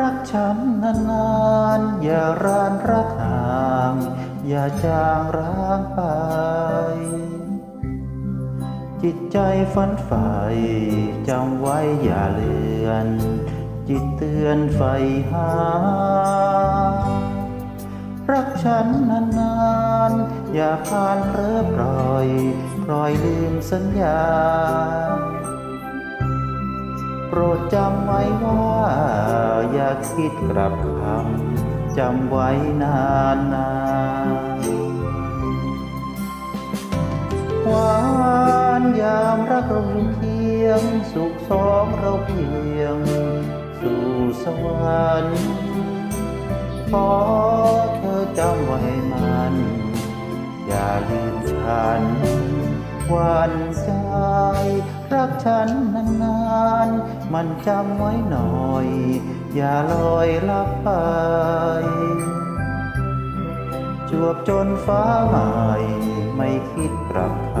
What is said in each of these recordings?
รักฉันนานๆ อย่ารานรักห่าง อย่าจางร้างไป จิตใจฝันใฝ่จำไว้อย่าเลือน จิตเตือนไฟหา รักฉันนานๆ อย่าผ่านเพลอปล่อย ปล่อยลืมสัญญา รดจำไว้ว่า อย่าคิดกลับคำจำไว้นานนานหวานยามรักเราเคียง สุขสองเราเพียง สู่สวรรค์ขอเธอจำไว้มัน อย่าลืมฉันหวันใจ รักฉันนานๆ มันจำไว้หน่อย อย่าลอยลับไป จวบจนฟ้าใหม่ ไม่คิดกลับค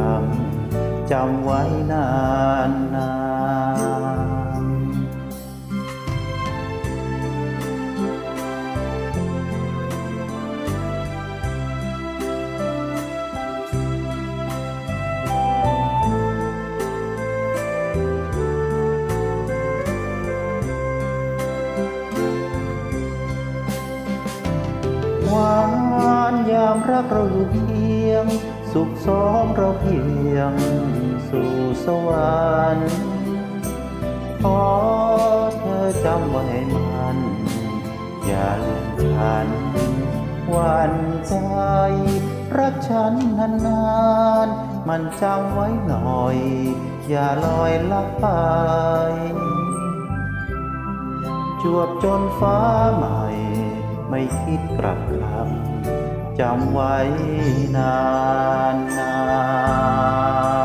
ำจำไว้นานนานยามรักเราอยู่เคียง สุขสองเราเพียง สู่สวรรค์ขอเธอจำไว้มัน อย่าลืมฉันหวันใจ รักฉันนานๆ มันจำไว้หน่อย อย่าลอยลับไป จวบจนฟ้าใหม่ ไม่คิดกลับคำ จำไว้นานนาน